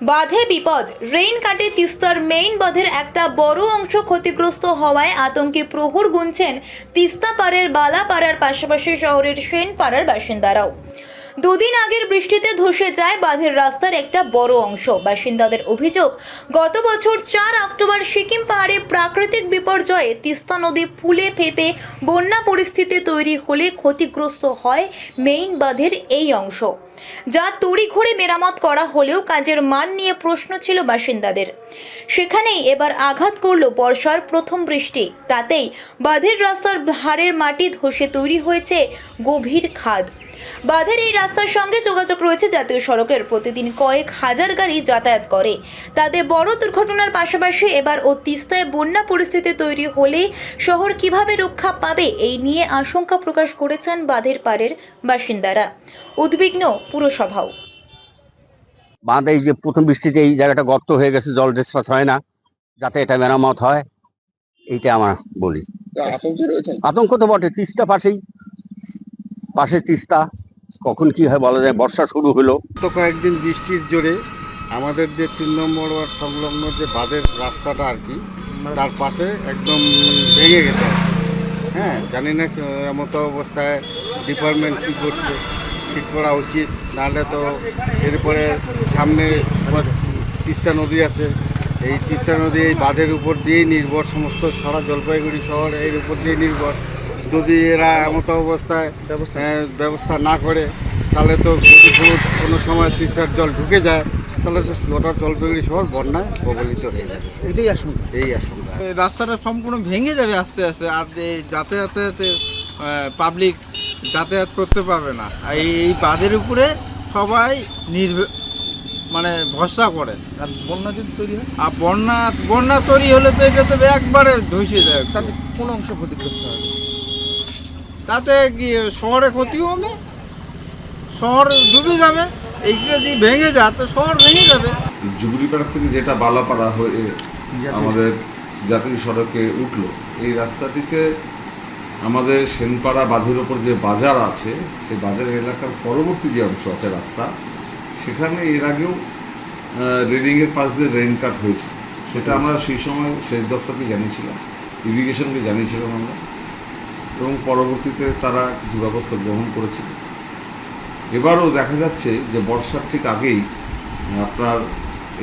বাঁধে বিপদ। রেইন কাটে তিস্তার মেইন বাঁধের একটা বড় অংশ ক্ষতিগ্রস্ত হওয়ায় আতঙ্কে প্রহর গুনছেন তিস্তা পাড়ের বালাপাড়ার পাশাপাশি শহরের সেনপাড়ার বাসিন্দারাও। দুদিন আগের বৃষ্টিতে ধসে যায় বাঁধের রাস্তার একটা বড় অংশ। বাসিন্দাদের অভিযোগ, গত বছর চার অক্টোবর সিকিম পাহাড়ে প্রাকৃতিক বিপর্যয়ে তিস্তা নদী ফুলে ফেপে বন্যা পরিস্থিতি তৈরি হলে ক্ষতিগ্রস্ত হয় মেইন বাঁধের এই অংশ। যা তড়িঘড়ি মেরামত করা হলেও কাজের মান নিয়ে প্রশ্ন ছিল বাসিন্দাদের। সেখানেই এবার আঘাত করল বর্ষার প্রথম বৃষ্টি। তাতেই বাঁধের রাস্তার ধারের মাটি ধসে তৈরি হয়েছে গভীর খাদ। বাঁধের এই রাস্তার সঙ্গে যোগাযোগ রয়েছে জাতীয় সড়কের। প্রতিদিন কয়েক হাজার গাড়ি যাতায়াত করে। তাতে বড় দুর্ঘটনার পাশাপাশি এবার ও তিস্তায় বন্যা পরিস্থিতি তৈরি হলে শহর কীভাবে রক্ষা পাবে এই নিয়ে আশঙ্কা প্রকাশ করেছেন বাঁধের পাড়ের বাসিন্দারা। উদ্বিগ্ন পুরসভাও। বাঁধ এই যে প্রথম বৃষ্টিতে এই জায়গাটা গর্ত হয়ে গেছে জল ডিসপাস হয় না। যাতে এটা মেরামত হয় এইটা আমার বলি। আতঙ্ক তো বটে তিস্তা পাশেই। পাশে তিস্তা। কখন কি হয় বলা যায়? বর্ষা শুরু হলো। তো কয়েকদিন বৃষ্টির জোরে আমাদের যে তিন নম্বর ওয়ার্ড সংলগ্ন যে বাঁধের রাস্তাটা আর কি তার পাশে একদম ভেঙে গেছে হ্যাঁ জানি না আহ, মতো অবস্থায় ডিপার্টমেন্ট কী করছে ঠিক করা উচিত। নাহলে তো এরপরে সামনে তিস্তা নদী আছে এই তিস্তা নদী এই বাঁধের উপর দিয়েই নির্ভর সমস্ত সারা জলপাইগুড়ি শহর এর উপর দিয়ে নির্ভর। যদি এরা এমতো অবস্থায় ব্যবস্থা না করে তাহলে তো যদি কোনো কোনো সময় তিস্তার জল ঢুকে যায় তাহলে তো গোটা জলপাইগুড়ি শহর বন্যায় প্রবলিত হয়ে যাবে। এটাই আশঙ্কা। এই আশঙ্কা। এই রাস্তাটা সম্পূর্ণ ভেঙে যাবে আস্তে আস্তে আর এই যাতায়াতে পাবলিক যাতায়াত করতে পারবে না। আর এই এই বাঁধের উপরে সবাই নির্ভ মানে ভরসা করে। আর বন্যা যদি তৈরি হয়? আর বন্যা বন্যা তৈরি হলে তো এটা তো একবারে ধসে যায়। তাতে কোনো অংশ ক্ষতিগ্রস্ত হবে? তাতে শহরে ক্ষতি হবে? শহর ডুবে যাবে? এইটা যদি ভেঙে যায় তো শহর ভেঙে যাবে। জুবলিপাড়া থেকে যেটা বালাপাড়া হয়ে আমাদের জাতীয় সড়কে উঠল এই রাস্তাটিতে আমাদের সেনপাড়া বাঁধের ওপর যে বাজার আছে সেই বাজার এলাকার পরবর্তী যে অংশ আছে রাস্তা সেখানে এর আগেও রেলিংয়ের পাশ দিয়ে রেন কাট হয়েছে। সেটা আমরা সেই সময় সেচ দপ্তরকে জানিয়েছিলাম ইরিগেশনকে জানিয়েছিলাম আমরা। এবং পরবর্তীতে তারা কিছু ব্যবস্থা গ্রহণ করেছে এবারও দেখা যাচ্ছে যে বর্ষার ঠিক আগেই আপনার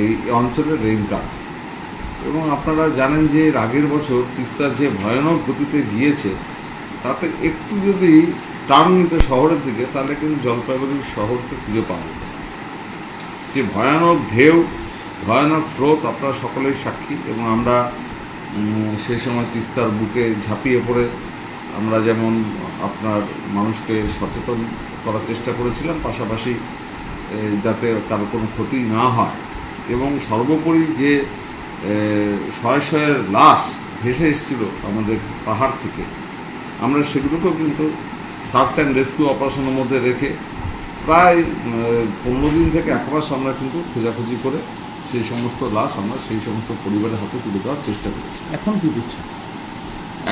এই অঞ্চলে রেইন কাট এবং আপনারা জানেন যে এর আগের বছর তিস্তা যে ভয়ানক গতিতে গিয়েছে, তাতে একটু যদি টার্ন নিত শহরের দিকে, তাহলে কিন্তু জলপাইগুড়ি শহরকে খুঁজে পাবে সে ভয়ানক ঢেউ, ভয়ানক স্রোত আপনারা সকলেই সাক্ষী, এবং আমরা সেই সময় তিস্তার বুকে ঝাঁপিয়ে পড়ে আমরা যেমন আপনার মানুষকে সচেতন করার চেষ্টা করেছিলাম, পাশাপাশি যাতে তার কোনো ক্ষতি না হয়। এবং সর্বোপরি যে শয়ে শয়ে লাশ ভেসে এসেছিল আমাদের পাহাড় থেকে, আমরা সেগুলোকেও কিন্তু সার্চ অ্যান্ড রেস্কিউ অপারেশনের মধ্যে রেখে প্রায় পনেরো দিন থেকে এক মাস আমরা কিন্তু খোঁজাখুঁজি করে সেই সমস্ত লাশ আমরা সেই সমস্ত পরিবারের হাতে তুলে দেওয়ার চেষ্টা করেছি। এখন কি করছে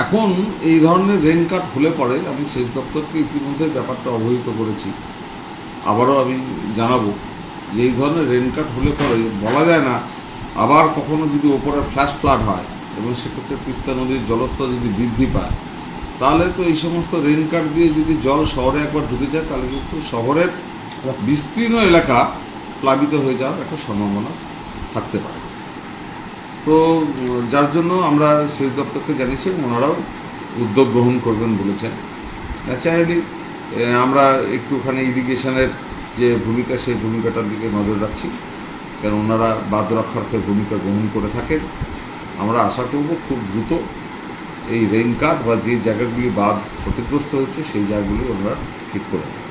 এখন এই ধরনের রেন কাট হলে পরে আমি সেচ দপ্তরকে ইতিমধ্যে ব্যাপারটা অবহিত করেছি। আবারও আমি জানাব যে এই ধরনের রেন কাট হলে পরে বলা যায় না, আবার কখনো যদি ওপরে ফ্ল্যাশ ফ্লাড হয় এবং সেক্ষেত্রে তিস্তা নদীর জলস্তর যদি বৃদ্ধি পায়, তাহলে তো এই সমস্ত রেন কাট দিয়ে যদি জল শহরে একবার ঢুকে যায়, তাহলে কিন্তু শহরের বিস্তীর্ণ এলাকা প্লাবিত হয়ে যাওয়ার একটা সম্ভাবনা থাকতে পারে। তো, যার জন্য আমরা সেচ দপ্তরকে জানিয়েছি ওনারাও উদ্যোগ গ্রহণ করবেন বলেছেন। ন্যাচারালি আমরা একটুখানি ইরিগেশনের যে ভূমিকা, সেই ভূমিকাটার দিকে নজর রাখছি। কারণ ওনারা বাদ রক্ষার্থে ভূমিকা গ্রহণ করে থাকেন। আমরা আশা করব খুব দ্রুত এই রেইন কাট বা যে জায়গাগুলি বাদ ক্ষতিগ্রস্ত হচ্ছে সেই জায়গাগুলি ওনারা ঠিক করে